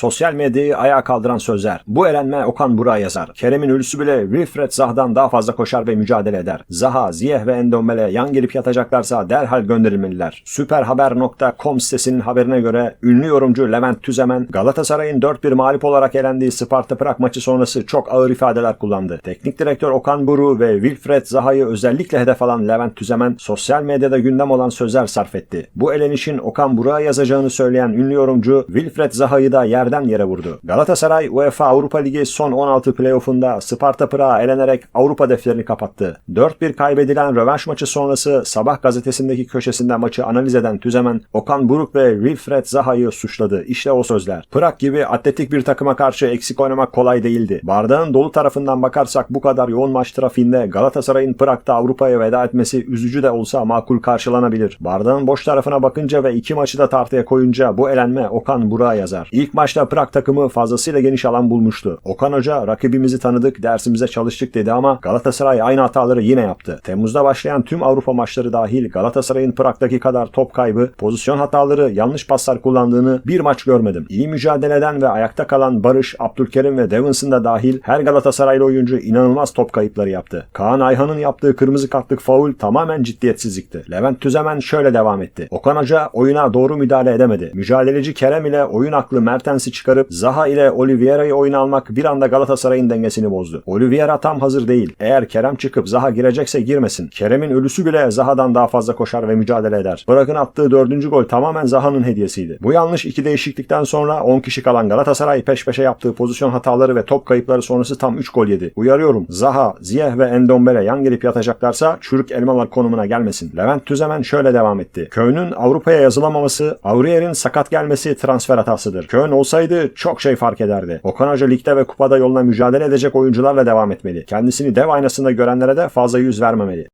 Sosyal medyayı ayağa kaldıran sözler. Bu elenme Okan Burak'a yazar. Kerem'in ölüsü bile Wilfred Zaha'dan daha fazla koşar ve mücadele eder. Zaha, Ziyeh ve Endombele yan gelip yatacaklarsa derhal gönderilmeliler. Süperhaber.com sitesinin haberine göre ünlü yorumcu Levent Tüzemen Galatasaray'ın 4-1 mağlup olarak elendiği Sparta Prag maçı sonrası çok ağır ifadeler kullandı. Teknik direktör Okan Buru ve Wilfred Zaha'yı özellikle hedef alan Levent Tüzemen sosyal medyada gündem olan sözler sarf etti. Bu elenişin Okan Burak'a yazacağını söyleyen ünlü yorumcu Wilfred Zaha'yı da yerden yere vurdu. Galatasaray UEFA Avrupa Ligi son 16 playoff'unda Sparta Prag'a elenerek Avrupa defterini kapattı. 4-1 kaybedilen rövanş maçı sonrası Sabah gazetesindeki köşesinde maçı analiz eden Tüzemen, Okan Buruk ve Wilfred Zaha'yı suçladı. İşte o sözler. Prag gibi atletik bir takıma karşı eksik oynamak kolay değildi. Bardağın dolu tarafından bakarsak bu kadar yoğun maç trafiğinde Galatasaray'ın Prag'da Avrupa'ya veda etmesi üzücü de olsa makul karşılanabilir. Bardağın boş tarafına bakınca ve iki maçı da tartıya koyunca bu elenme Okan Burak'a yazar. İlk maçta Prag takımı fazlasıyla geniş alan bulmuştu. Okan Hoca rakibimizi tanıdık, dersimize çalıştık dedi ama Galatasaray aynı hataları yine yaptı. Temmuz'da başlayan tüm Avrupa maçları dahil Galatasaray'ın Prag'daki kadar top kaybı, pozisyon hataları, yanlış paslar kullandığını bir maç görmedim. İyi mücadele eden ve ayakta kalan Barış, Abdülkerim ve Davinson da dahil her Galatasaraylı oyuncu inanılmaz top kayıpları yaptı. Kaan Ayhan'ın yaptığı kırmızı kartlık faul tamamen ciddiyetsizlikti. Levent Tüzemen şöyle devam etti. Okan Hoca oyuna doğru müdahale edemedi. Mücadeleci Kerem ile oyun aklı Mertens'i çıkarıp Zaha ile Oliveira'yı oyuna almak bir anda Galatasaray'ın dengesini bozdu. Oliveira tam hazır değil. Eğer Kerem çıkıp Zaha girecekse girmesin. Kerem'in ölüsü bile Zaha'dan daha fazla koşar ve mücadele eder. Bırakın attığı dördüncü gol tamamen Zaha'nın hediyesiydi. Bu yanlış iki değişiklikten sonra 10 kişi kalan Galatasaray peş peşe yaptığı pozisyon hataları ve top kayıpları sonrası tam 3 gol yedi. Uyarıyorum Zaha, Ziyeh ve Endombele yan gelip yatacaklarsa çürük elmalar konumuna gelmesin. Levent Tüzemen şöyle devam etti. Köy'ün Avrupa'ya yazılamaması, Aurier'in sakat gelmesi transfer hatasıdır. Köln olsaydı çok şey fark ederdi. Okan Hoca ligde ve kupada yoluna mücadele edecek oyuncularla devam etmeli. Kendisini dev aynasında görenlere de fazla yüz vermemeli.